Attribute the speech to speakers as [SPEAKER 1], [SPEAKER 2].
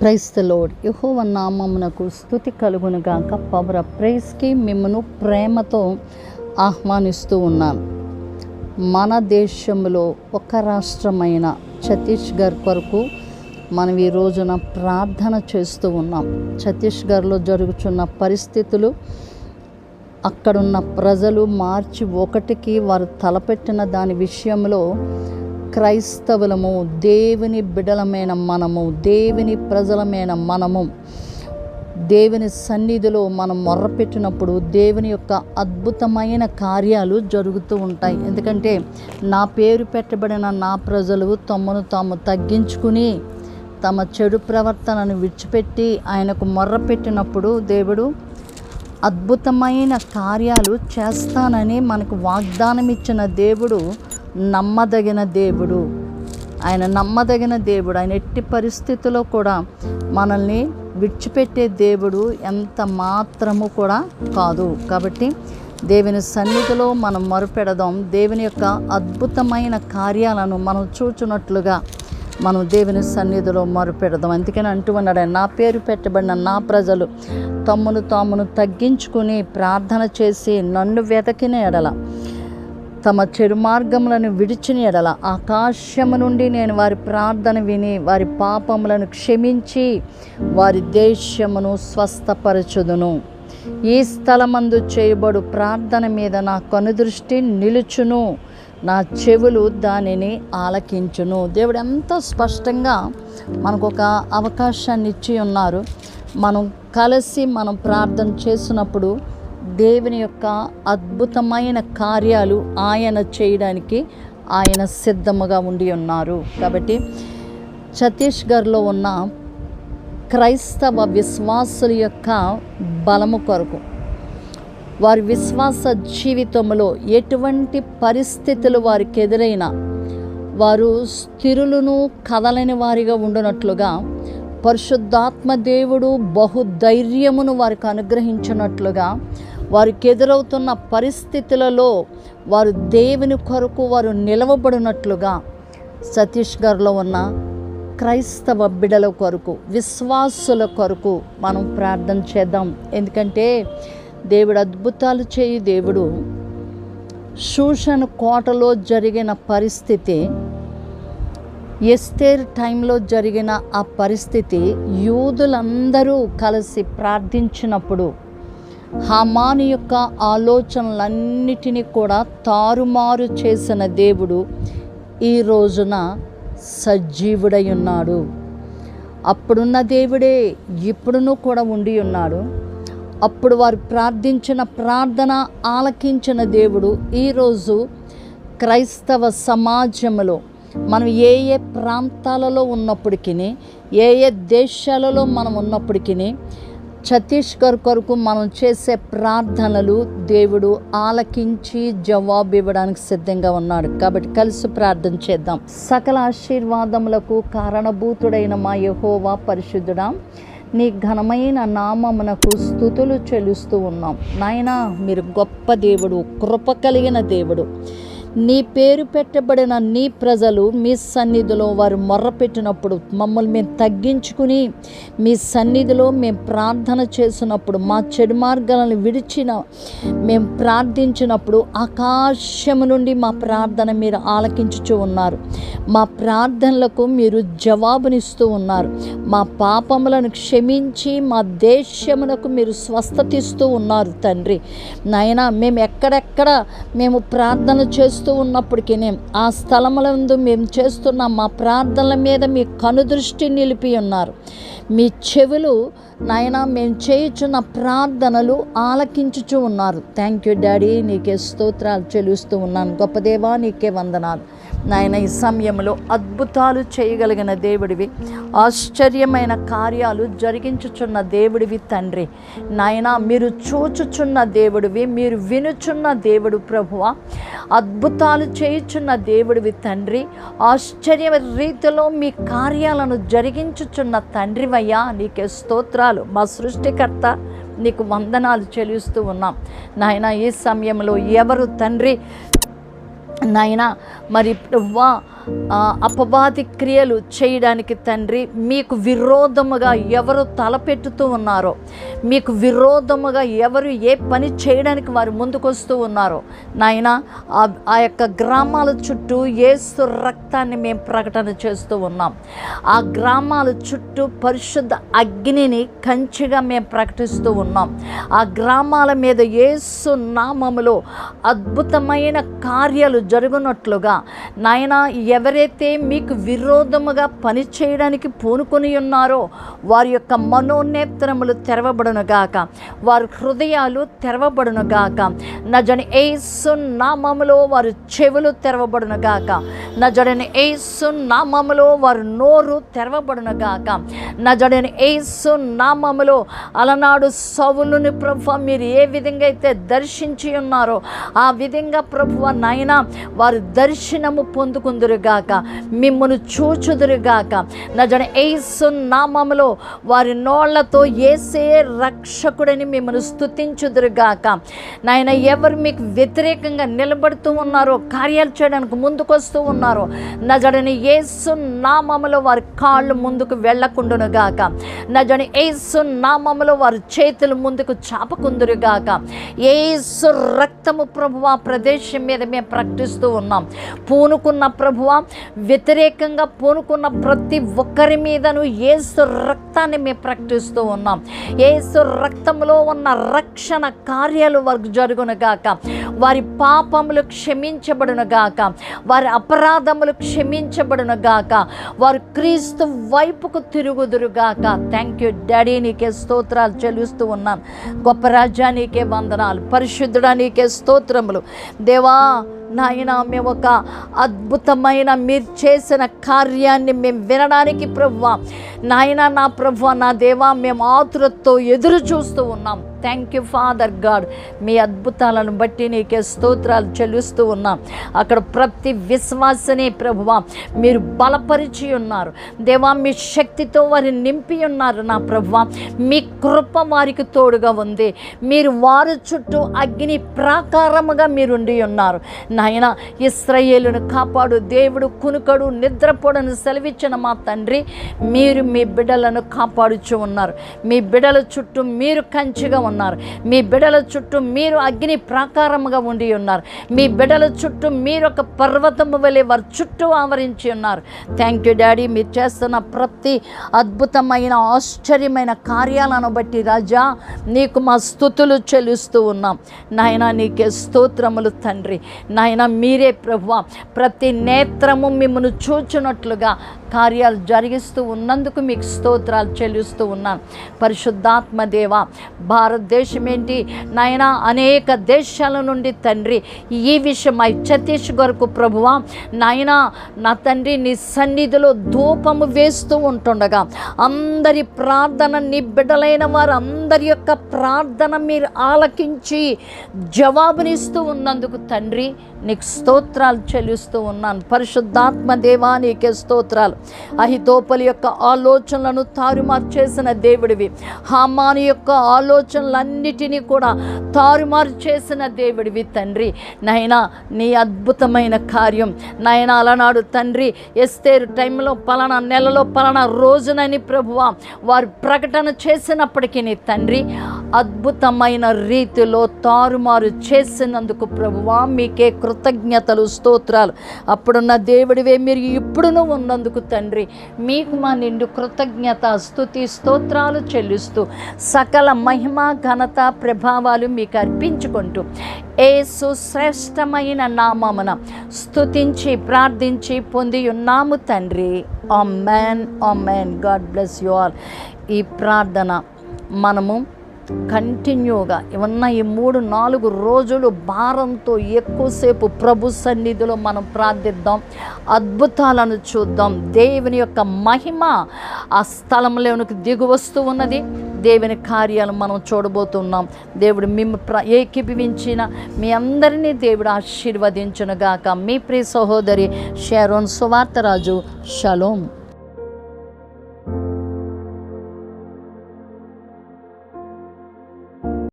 [SPEAKER 1] Praise lord యహోవ నామమునకు స్థుతి కలుగునుగాక పవర్ ప్రైస్కి మిమ్మను ప్రేమతో ఆహ్వానిస్తూ ఉన్నాను. మన దేశంలో ఒక రాష్ట్రమైన ఛత్తీస్గఢ్ కొరకు మనం ఈ రోజున ప్రార్థన చేస్తూ ఉన్నాం. ఛత్తీస్గఢ్లో జరుగుతున్న పరిస్థితులు అక్కడున్న ప్రజలు మార్చి ఒకటికి వారు తలపెట్టిన దాని విషయంలో క్రైస్తవులము దేవుని బిడలమైన మనము దేవుని ప్రజలమైన మనము దేవుని సన్నిధిలో మనం మొర్రపెట్టినప్పుడు దేవుని యొక్క అద్భుతమైన కార్యాలు జరుగుతూ ఉంటాయి. ఎందుకంటే నా పేరు పెట్టబడిన నా ప్రజలు తమను తాము తగ్గించుకుని తమ చెడు ప్రవర్తనను విడిచిపెట్టి ఆయనకు మొర్రపెట్టినప్పుడు దేవుడు అద్భుతమైన కార్యాలు చేస్తానని మనకు వాగ్దానం ఇచ్చిన దేవుడు నమ్మదగిన దేవుడు. ఆయన నమ్మదగిన దేవుడు. ఆయన ఎట్టి పరిస్థితుల్లో కూడా మనల్ని విడిచిపెట్టే దేవుడు ఎంత మాత్రము కూడా కాదు. కాబట్టి దేవుని సన్నిధిలో మనం మరుపెడదాం. దేవుని యొక్క అద్భుతమైన కార్యాలను మనం చూచున్నట్లుగా మనం దేవుని సన్నిధిలో మరుపెడదాం. అందుకని అంటూ ఉన్నాడు నా పేరు పెట్టబడిన నా ప్రజలు తమ్మును తామును తగ్గించుకుని ప్రార్థన చేసి నన్ను వెతకిన ఎడల తమ చెడు మార్గములను విడిచిన ఎడల ఆకాశము నుండి నేను వారి ప్రార్థన విని వారి పాపములను క్షమించి వారి దేశమును స్వస్థపరచుదును. ఈ స్థలమందు చేయబడు ప్రార్థన మీద నా కనుదృష్టి నిలుచును. నా చెవులు దానిని ఆలకించును. దేవుడు ఎంతో స్పష్టంగా మనకు ఒక అవకాశాన్ని ఇచ్చి ఉన్నారు. మనం కలిసి మనం ప్రార్థన చేసినప్పుడు దేవుని యొక్క అద్భుతమైన కార్యాలు ఆయన చేయడానికి ఆయన సిద్ధముగా ఉండి ఉన్నారు. కాబట్టి ఛత్తీస్గఢ్లో ఉన్న క్రైస్తవ విశ్వాసుల యొక్క బలము కొరకు వారి విశ్వాస జీవితంలో ఎటువంటి పరిస్థితులు వారికి ఎదురైనా వారు స్థిరులను కదలని వారిగా ఉండునట్లుగా పరిశుద్ధాత్మ దేవుడు బహుధైర్యమును వారికి అనుగ్రహించినట్లుగా వారికి ఎదురవుతున్న పరిస్థితులలో వారు దేవుని కొరకు వారు నిలవబడినట్లుగా ఛత్తీస్గఢ్లో ఉన్న క్రైస్తవ బిడల కొరకు విశ్వాసుల కొరకు మనం ప్రార్థన చేద్దాం. ఎందుకంటే దేవుడు అద్భుతాలు చేయి దేవుడు శూషన్ కోటలో జరిగిన పరిస్థితి ఎస్తేర్ టైంలో జరిగిన ఆ పరిస్థితి యూదులందరూ కలిసి ప్రార్థించినప్పుడు హమాని యొక్క ఆలోచనలన్నిటినీ కూడా తారుమారు చేసిన దేవుడు ఈ రోజున సజీవుడై ఉన్నాడు అప్పుడున్న దేవుడే ఇప్పుడును కూడా ఉండి ఉన్నాడు. అప్పుడు వారు ప్రార్థించిన ప్రార్థన ఆలకించిన దేవుడు ఈరోజు క్రైస్తవ సమాజంలో మనం ఏ ఏ ప్రాంతాలలో ఉన్నప్పటికీ ఏ ఏ దేశాలలో మనం ఉన్నప్పటికీ ఛత్తీస్గఢ్ కొరకు మనం చేసే ప్రార్థనలు దేవుడు ఆలకించి జవాబు ఇవ్వడానికి సిద్ధంగా ఉన్నాడు. కాబట్టి కలిసి ప్రార్థన చేద్దాం. సకల ఆశీర్వాదములకు కారణభూతుడైన మా యహోవా పరిశుద్ధుడా నీ ఘనమైన నామమునకు స్థుతులు చెలుస్తూ ఉన్నాం. నాయనా మీరు గొప్ప దేవుడు కృప కలిగిన దేవుడు. నీ పేరు పెట్టబడిన నీ ప్రజలు మీ సన్నిధిలో వారు మొర్రపెట్టినప్పుడు మమ్మల్ని మేము తగ్గించుకుని మీ సన్నిధిలో మేము ప్రార్థన చేసినప్పుడు మా చెడు మార్గాలను విడిచిన మేము ప్రార్థించినప్పుడు ఆకాశము నుండి మా ప్రార్థన మీరు ఆలకించుచూ ఉన్నారు. మా ప్రార్థనలకు మీరు జవాబునిస్తూ ఉన్నారు. మా పాపములను క్షమించి మా దేశమునకు మీరు స్వస్థతిస్తూ ఉన్నారు తండ్రి. నాయన మేము ఎక్కడెక్కడ మేము ప్రార్థన చేస్తూ ఉన్నప్పటికీ ఆ స్థలములందు మేము చేస్తున్న మా ప్రార్థనల మీద మీ కనుదృష్టి నిలిపి ఉన్నారు. మీ చెవులు నాయన మేము చేయుచున్న ప్రార్థనలు ఆలకించుచూ ఉన్నారు. థ్యాంక్ యూ డాడీ నీకే స్తోత్రాలు చెల్లిస్తూ ఉన్నాను. గొప్పదేవా నీకే వందనాలు. నాయన ఈ సమయంలో అద్భుతాలు చేయగలిగిన దేవుడివి ఆశ్చర్యమైన కార్యాలు జరిగించుచున్న దేవుడివి తండ్రి. నాయన మీరు చూచుచున్న దేవుడివి మీరు వినుచున్న దేవుడు ప్రభువ. అద్భుతాలు చేయుచున్న దేవుడివి తండ్రి ఆశ్చర్య రీతిలో మీ కార్యాలను జరిగించుచున్న తండ్రివయ్యా నీకే స్తోత్రాలు. మా సృష్టికర్త నీకు వందనాలు చెల్లిస్తూ ఉన్నాం. నాయన ఈ సమయంలో ఎవరు తండ్రి? నాయన మరి ప్రవ్వా అపవాది క్రియలు చేయడానికి తండ్రి మీకు విరోధముగా ఎవరు తలపెట్టుతూ ఉన్నారో మీకు విరోధముగా ఎవరు ఏ పని చేయడానికి వారు ముందుకొస్తూ ఉన్నారో నాయన ఆ- ఆ యొక్క గ్రామాల చుట్టూ ఏసు రక్తాన్ని మేము ప్రకటన చేస్తూ ఉన్నాం. ఆ గ్రామాల చుట్టూ పరిశుద్ధ అగ్నిని కంచిగా మేము ప్రకటిస్తూ ఉన్నాం. ఆ గ్రామాల మీద ఏసు నామములో అద్భుతమైన కార్యాలు జరుగునట్లుగా నాయన ఎవరైతే మీకు విరోధముగా పని చేయడానికి పూనుకొని ఉన్నారో వారి యొక్క మనోనేత్రములు తెరవబడునుగాక వారి హృదయాలు తెరవబడునుగాక నజని ఏసు నామములో వారి చెవులు తెరవబడునుగాక నజడని ఏసు నామములో వారి నోరు తెరవబడునుగాక నజడని ఏసు నామములో అలనాడు సవులుని ప్రభు మీరు ఏ విధంగా అయితే దర్శించి ఉన్నారో ఆ విధంగా ప్రభు నాయన వారు దర్శనము గాక మిమ్మను చూచుదురుగాక. నజన ఏసు నామములో వారి నోళ్ళతో ఏసే రక్షకుడని మిమ్మల్ని స్తుతించుదురుగాక. నాయన ఎవరు మీకు వ్యతిరేకంగా నిలబడుతూ ఉన్నారో కార్యాలు చేయడానికి ముందుకొస్తూ ఉన్నారో నజడని ఏసు నామములో వారి కాళ్ళు ముందుకు వెళ్ళకుండునుగాక. నజని ఏసు నామములో వారి చేతులు ముందుకు చాపకుందురుగాక. ఏసు రక్తము ప్రభువ ప్రదేశం మీద మేము ప్రకటిస్తూ ఉన్నాం. పూనుకున్న ప్రభువ వ్యతిరేకంగా పూనుకున్న ప్రతి ఒక్కరి మీదను ఏసు రక్తాన్ని మేము ప్రకటిస్తూ ఉన్నాం. ఏసు రక్తంలో ఉన్న రక్షణ కార్యాలు వారికి జరుగునుగాక వారి పాపములు క్షమించబడునుగాక వారి అపరాధములు క్షమించబడునుగాక వారు క్రీస్తు వైపుకు తిరుగుదురుగాక థ్యాంక్ యూ డాడీ నీకే స్తోత్రాలు చెల్లిస్తూ ఉన్నాను గొప్ప రాజ్యానికే వందనాలు. పరిశుద్ధుడా నీకే స్తోత్రములు. దేవా నాయన మేము ఒక అద్భుతమైన మీరు చేసిన కార్యాన్ని మేము వినడానికి ప్రభు నాయన నా ప్రభు నా దేవా మేము ఆతురతో ఎదురు చూస్తూ ఉన్నాం. థ్యాంక్ యూ ఫాదర్ గాడ్ మీ అద్భుతాలను బట్టి నీకే స్తోత్రాలు చెల్లిస్తూ ఉన్నాం. అక్కడ ప్రతి విశ్వాసనే ప్రభువా మీరు బలపరిచి ఉన్నారు. దేవా మీ శక్తితో వారిని నింపి ఉన్నారు నా ప్రభువా. మీ కృప వారికి తోడుగా ఉంది. మీరు వారు చుట్టూ అగ్ని ప్రాకారముగా మీరుండి ఉన్నారు. నాయన ఇస్రయేలును కాపాడు దేవుడు కునుకడు నిద్రపోడను సెలవిచ్చిన మా తండ్రి మీరు మీ బిడ్డలను కాపాడుచు ఉన్నారు. మీ బిడ్డల చుట్టూ మీరు కంచిగా ఉన్నారు. ఉన్నారు. మీ బిడ్డల చుట్టూ మీరు అగ్ని ప్రాకారముగా ఉండి ఉన్నారు. మీ బిడ్డల చుట్టూ మీరు ఒక పర్వతము వలె వారి చుట్టూ ఆవరించి ఉన్నారు. థ్యాంక్ యూ డాడీ మీరు చేస్తున్న ప్రతి అద్భుతమైన ఆశ్చర్యమైన కార్యాలను బట్టి రాజా నీకు మా స్థుతులు చెల్లిస్తూ ఉన్నాం. నాయన నీకే స్తోత్రములు తండ్రి. నాయన మీరే ప్రభువ ప్రతి నేత్రము మిమ్మల్ని చూచినట్లుగా కార్యాలు జరిగిస్తూ ఉన్నందుకు మీకు స్తోత్రాలు చెల్లిస్తూ ఉన్నాను పరిశుద్ధాత్మ దేవ భారతదేశం ఏంటి నాయన అనేక దేశాల నుండి తండ్రి ఈ విషయమై ఛత్తీస్గఢ్కు ప్రభువ నాయన నా తండ్రి నీ సన్నిధిలో ధూపము వేస్తూ ఉంటుండగా అందరి ప్రార్థన నీ బిడ్డలైన వారు అందరి యొక్క ప్రార్థన మీరు ఆలకించి జవాబునిస్తూ ఉన్నందుకు తండ్రి నీకు స్తోత్రాలు చెల్లిస్తూ ఉన్నాను. పరిశుద్ధాత్మ దేవా నీకే స్తోత్రాలు. అహితోపలి యొక్క ఆలోచనలను తారుమారు చేసిన దేవుడివి. హామాని యొక్క ఆలోచన ఆలోచనలన్నిటినీ కూడా తారుమారు చేసిన దేవుడివి తండ్రి. నాయనా నీ అద్భుతమైన కార్యం. నాయన అలనాడు తండ్రి ఎస్తేరు టైంలో పలానా నెలలో పలానా రోజునని ప్రభువ వారు ప్రకటన చేసినప్పటికీ నీ తండ్రి అద్భుతమైన రీతిలో తారుమారు చేసినందుకు ప్రభువా మీకే కృతజ్ఞతలు స్తోత్రాలు. అప్పుడున్న దేవుడివే మీరు ఇప్పుడును ఉన్నందుకు తండ్రి మీకు మా నిండు కృతజ్ఞత స్థుతి స్తోత్రాలు చెల్లిస్తూ సకల మహిమ ఘనత ప్రభావాలు మీకు అర్పించుకుంటూ ఏ సుశ్రేష్టమైన నామమున స్తుతించి ప్రార్థించి పొంది ఉన్నాము తండ్రి. Amen God bless you all. ఈ ప్రార్థన మనము కంటిన్యూగా ఉన్న ఈ మూడు నాలుగు రోజులు భారంతో ఎక్కువసేపు ప్రభు సన్నిధిలో మనం ప్రార్థిద్దాం. అద్భుతాలను చూద్దాం. దేవుని యొక్క మహిమ ఆ స్థలంలోనికి దిగువస్తూ ఉన్నది. దేవుని కార్యాలు మనం చూడబోతున్నాం. దేవుడు మిమ్మ ప్ర ఏకీభవించిన మీ అందరినీ దేవుడు ఆశీర్వదించునుగాక. మీ ప్రియ సహోదరి షారోన్ సువార్తరాజు షలోం.